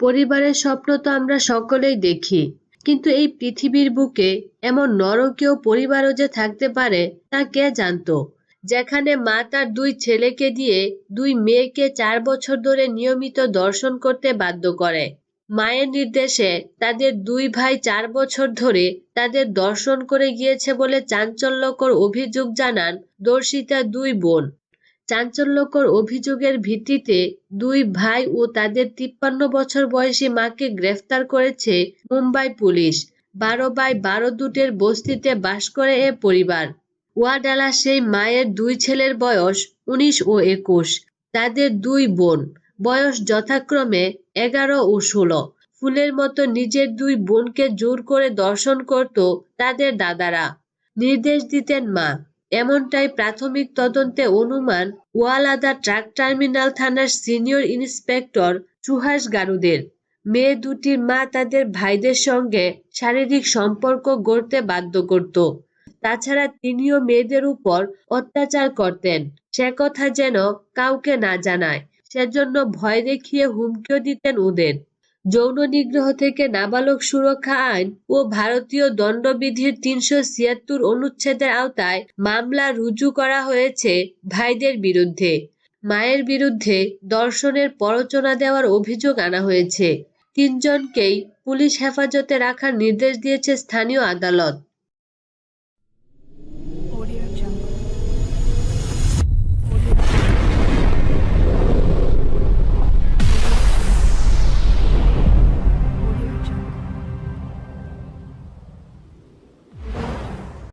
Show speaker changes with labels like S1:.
S1: পরিবারের স্বপ্ন তো আমরা সকলেই দেখি। কিন্তু এই পৃথিবীর বুকে এমন নরকীয় পরিবারও যে থাকতে পারে, তা কে জানতো? যেখানে মা তার দুই ছেলেকে দিয়ে দুই মেয়েকে চার বছর ধরে নিয়মিত দর্শন করতে বাধ্য করে। মায়ের নির্দেশে তাদের দুই ভাই চার বছর ধরে তাদের দর্শন করে গিয়েছে বলে চাঞ্চল্যকর অভিযোগ জানান দর্শিতা দুই বোন। চাঞ্চল্যকর অভিযোগের ভিত্তিতে দুই ভাই ও তাদের তিপ্পান্ন বছর বয়সী মাকে গ্রেফতার করেছে মুম্বাই পুলিশ। বারো বাই বারো দুটের বস্তিতে বাস করে এ পরিবার। ওয়াডালা সেই মায়ের দুই ছেলের বয়স উনিশ ও একুশ। তাদের দুই বোন। বয়স যথাক্রমে এগারো ও ষোলো। ফুলের মতো নিজের দুই বোনকে জোর করে দর্শন করত তাদের দাদারা। নির্দেশ দিতেন মা। এমনটাই প্রাথমিক তদন্তে অনুমান ওয়ালাদা ট্রাক টার্মিনাল থানার সিনিয়র ইন্সপেক্টর সুহাস গারুদের। মেয়ে দুটির মা তাদের ভাইদের সঙ্গে শারীরিক সম্পর্ক গড়তে বাধ্য করত। তাছাড়া তিনিও মেয়েদের উপর অত্যাচার করতেন। সে কথা যেন কাউকে না জানায়, সেজন্য ভয় দেখিয়ে হুমকিও দিতেন ওদের। যৌন নিগ্রহ থেকে নাবালক সুরক্ষা আইন ও ভারতীয় দণ্ডবিধির তিনশো ছিয়াত্তর অনুচ্ছেদের আওতায় মামলা রুজু করা হয়েছে ভাইদের বিরুদ্ধে। মায়ের বিরুদ্ধে দর্শনের প্ররোচনা দেওয়ার অভিযোগ আনা হয়েছে। তিনজনকেই পুলিশ হেফাজতে রাখার নির্দেশ দিয়েছে স্থানীয় আদালত।